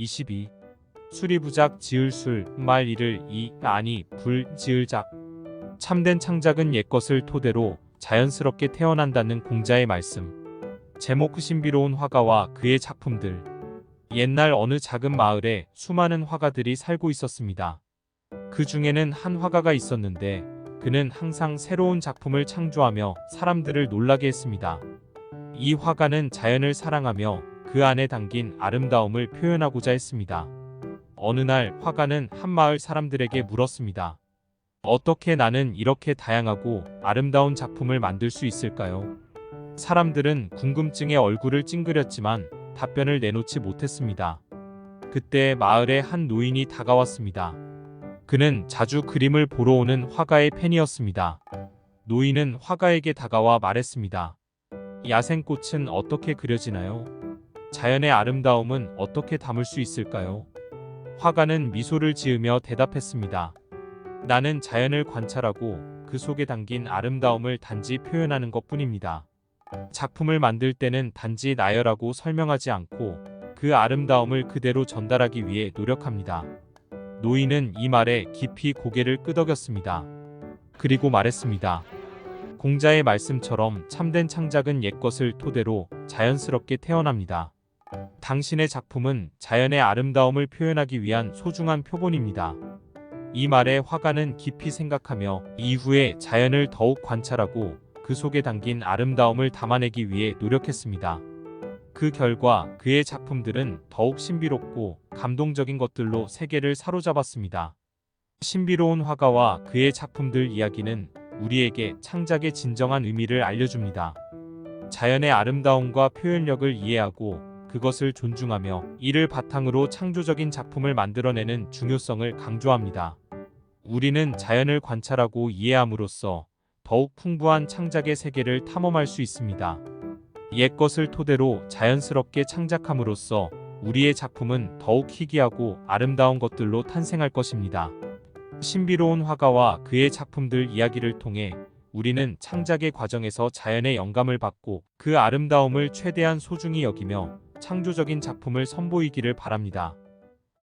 22 수리부작 지을 술, 말 이를 이, 아니, 불, 지을 작. 참된 창작은 옛것을 토대로 자연스럽게 태어난다는 공자의 말씀. 제목 신비로운 화가와 그의 작품들. 옛날 어느 작은 마을에 수많은 화가들이 살고 있었습니다. 그 중에는 한 화가가 있었는데 그는 항상 새로운 작품을 창조하며 사람들을 놀라게 했습니다. 이 화가는 자연을 사랑하며 그 안에 담긴 아름다움을 표현하고자 했습니다. 어느 날 화가는 한 마을 사람들에게 물었습니다. 어떻게 나는 이렇게 다양하고 아름다운 작품을 만들 수 있을까요? 사람들은 궁금증에 얼굴을 찡그렸지만 답변을 내놓지 못했습니다. 그때 마을에 한 노인이 다가왔습니다. 그는 자주 그림을 보러 오는 화가의 팬이었습니다. 노인은 화가에게 다가와 말했습니다. 야생꽃은 어떻게 그려지나요? 자연의 아름다움은 어떻게 담을 수 있을까요? 화가는 미소를 지으며 대답했습니다. 나는 자연을 관찰하고 그 속에 담긴 아름다움을 단지 표현하는 것 뿐입니다. 작품을 만들 때는 단지 나열하고 설명하지 않고 그 아름다움을 그대로 전달하기 위해 노력합니다. 노인은 이 말에 깊이 고개를 끄덕였습니다. 그리고 말했습니다. 공자의 말씀처럼 참된 창작은 옛것을 토대로 자연스럽게 태어납니다. 당신의 작품은 자연의 아름다움을 표현하기 위한 소중한 표본입니다. 이 말에 화가는 깊이 생각하며 이후에 자연을 더욱 관찰하고 그 속에 담긴 아름다움을 담아내기 위해 노력했습니다. 그 결과 그의 작품들은 더욱 신비롭고 감동적인 것들로 세계를 사로잡았습니다. 신비로운 화가와 그의 작품들 이야기는 우리에게 창작의 진정한 의미를 알려줍니다. 자연의 아름다움과 표현력을 이해하고 그것을 존중하며 이를 바탕으로 창조적인 작품을 만들어내는 중요성을 강조합니다. 우리는 자연을 관찰하고 이해함으로써 더욱 풍부한 창작의 세계를 탐험할 수 있습니다. 옛 것을 토대로 자연스럽게 창작함으로써 우리의 작품은 더욱 희귀하고 아름다운 것들로 탄생할 것입니다. 신비로운 화가와 그의 작품들 이야기를 통해 우리는 창작의 과정에서 자연의 영감을 받고 그 아름다움을 최대한 소중히 여기며 창조적인 작품을 선보이기를 바랍니다.